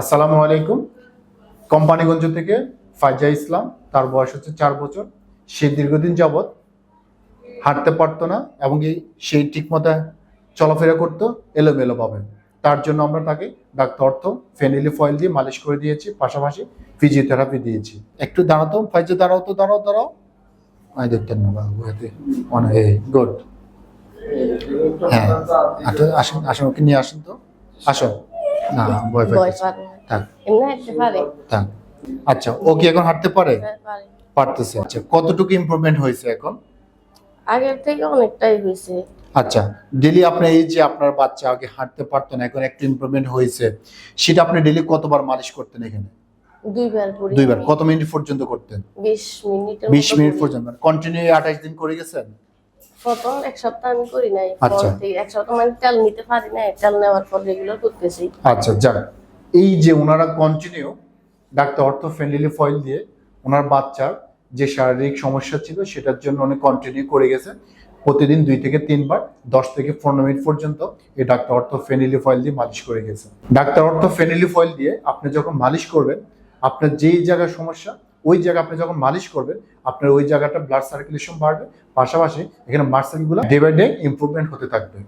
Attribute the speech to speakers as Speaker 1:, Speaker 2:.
Speaker 1: আসসালামু আলাইকুম। কোম্পানিগঞ্জ থেকে ফাইজা ইসলাম, তার বয়স হচ্ছে চার বছর। সে দীর্ঘদিন যাবৎ হাঁটতে পারতো না এবং সেই ঠিকমতো চলাফেরা করতো, এলোমেলো পাবে তার জন্য আমরা তাকে ডাক্তার অর্থ ফেনিলি ফয়েল দিয়ে মালিশ করে দিয়েছি, পাশাপাশি ফিজিওথেরাপি দিয়েছি। একটু দাঁড়াতো ফাইজা, দাঁড়াও তো, দাঁড়াও দাঁড়াও। গুড। হ্যাঁ আসুন আসুন আসুন, ওকে নিয়ে আসুন তো। আসুন না ভয়
Speaker 2: ভয়
Speaker 1: পাইতেছে। থাক।
Speaker 2: এমনি হাঁটতে পারে।
Speaker 1: থাক। আচ্ছা ও কি এখন হাঁটতে পারে?
Speaker 2: হ্যাঁ, পারে।
Speaker 1: পারতেছে। আচ্ছা কতটুকু ইমপ্রুভমেন্ট হয়েছে এখন?
Speaker 2: আগের থেকে অনেকটাই হয়েছে।
Speaker 1: আচ্ছা ডেলি আপনি এই যে আপনার বাচ্চা আগে হাঁটতে পারতো না এখন একটু ইমপ্রুভমেন্ট হয়েছে সেটা আপনি ডেলি কতবার মালিশ করতেন এখানে?
Speaker 2: দুইবার করি।
Speaker 1: দুইবার। কত মিনিট পর্যন্ত করতেন?
Speaker 2: বিশ মিনিটের
Speaker 1: বিশ মিনিট পর্যন্ত। কন্টিনিউ আঠাশ দিন করে গেছেন?
Speaker 2: প্রথম এক সপ্তাহ আমি করি নাই।
Speaker 1: আচ্ছা।
Speaker 2: এক সপ্তাহ মানে তেল নিতে পারি না তেল নেওয়ার পর রেগুলার করতেছি।
Speaker 1: আচ্ছা যাক। এই যে ওনারা কন্টিনিউ ডাক্তার অর্থ ফ্রেন্ডলি ফয়েল দিয়ে ওনার বাচ্চার যে শারীরিক সমস্যা ছিল সেটার জন্য উনি কন্টিনিউ করে গেছে। প্রতিদিন দুই থেকে তিনবার দশ থেকে পনেরো মিনিট পর্যন্ত এই ডাক্তার অর্থ ফেনিলি ফয়েল দিয়ে মালিশ করে গেছে। ডাক্তার অর্থ ফেনিলি ফয়েল দিয়ে আপনি যখন মালিশ করবেন আপনার যেই জায়গার সমস্যা ওই জায়গা আপনি যখন মালিশ করবেন, আপনার ওই জায়গাটা ব্লাড সার্কুলেশন বাড়বে। পাশাপাশি এখানে মার্সেলগুলো ডে বাই ডে ইম্প্রুভমেন্ট হতে থাকবে।